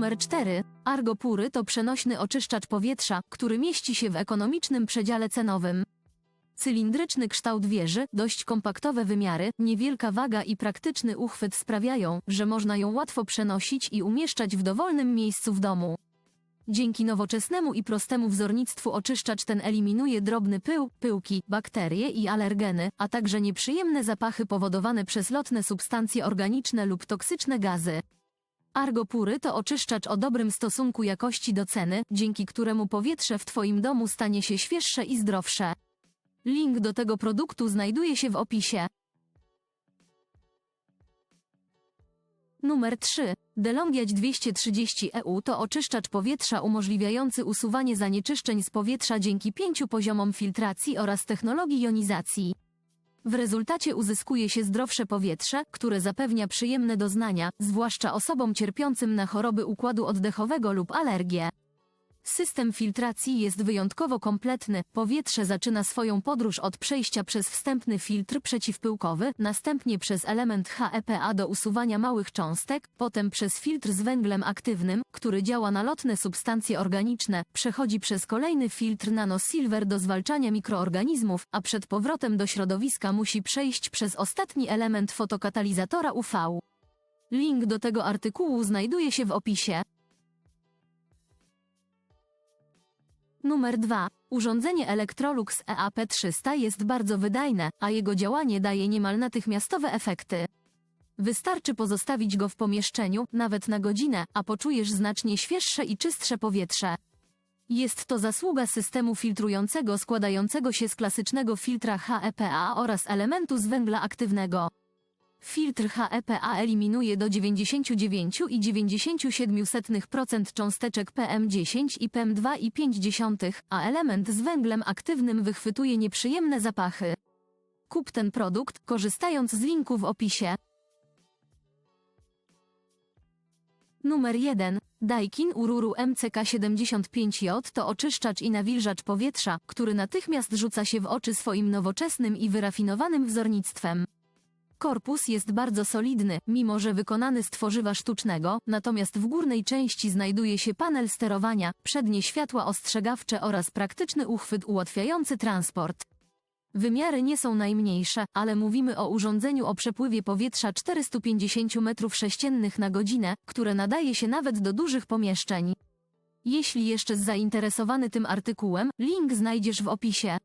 Numer 4. Argopury to przenośny oczyszczacz powietrza, który mieści się w ekonomicznym przedziale cenowym. Cylindryczny kształt wieży, dość kompaktowe wymiary, niewielka waga i praktyczny uchwyt sprawiają, że można ją łatwo przenosić i umieszczać w dowolnym miejscu w domu. Dzięki nowoczesnemu i prostemu wzornictwu oczyszczacz ten eliminuje drobny pył, pyłki, bakterie i alergeny, a także nieprzyjemne zapachy powodowane przez lotne substancje organiczne lub toksyczne gazy. Argopury to oczyszczacz o dobrym stosunku jakości do ceny, dzięki któremu powietrze w Twoim domu stanie się świeższe i zdrowsze. Link do tego produktu znajduje się w opisie. Numer 3. Delongiać 230 EU to oczyszczacz powietrza umożliwiający usuwanie zanieczyszczeń z powietrza dzięki pięciu poziomom filtracji oraz technologii jonizacji. W rezultacie uzyskuje się zdrowsze powietrze, które zapewnia przyjemne doznania, zwłaszcza osobom cierpiącym na choroby układu oddechowego lub alergie. System filtracji jest wyjątkowo kompletny. Powietrze zaczyna swoją podróż od przejścia przez wstępny filtr przeciwpyłkowy, następnie przez element HEPA do usuwania małych cząstek, potem przez filtr z węglem aktywnym, który działa na lotne substancje organiczne, przechodzi przez kolejny filtr nanosilver do zwalczania mikroorganizmów, a przed powrotem do środowiska musi przejść przez ostatni element fotokatalizatora UV. Link do tego artykułu znajduje się w opisie. Numer 2. Urządzenie Electrolux E EAP300 jest bardzo wydajne, a jego działanie daje niemal natychmiastowe efekty. Wystarczy pozostawić go w pomieszczeniu, nawet na godzinę, a poczujesz znacznie świeższe i czystsze powietrze. Jest to zasługa systemu filtrującego składającego się z klasycznego filtra HEPA oraz elementu z węgla aktywnego. Filtr HEPA eliminuje do 99,97% cząsteczek PM10 i PM2,5, a element z węglem aktywnym wychwytuje nieprzyjemne zapachy. Kup ten produkt, korzystając z linku w opisie. Numer 1. Daikin Ururu MCK75J to oczyszczacz i nawilżacz powietrza, który natychmiast rzuca się w oczy swoim nowoczesnym i wyrafinowanym wzornictwem. Korpus jest bardzo solidny, mimo że wykonany z tworzywa sztucznego, natomiast w górnej części znajduje się panel sterowania, przednie światła ostrzegawcze oraz praktyczny uchwyt ułatwiający transport. Wymiary nie są najmniejsze, ale mówimy o urządzeniu o przepływie powietrza 450 m3 na godzinę, które nadaje się nawet do dużych pomieszczeń. Jeśli jeszcze zainteresowany tym artykułem, link znajdziesz w opisie.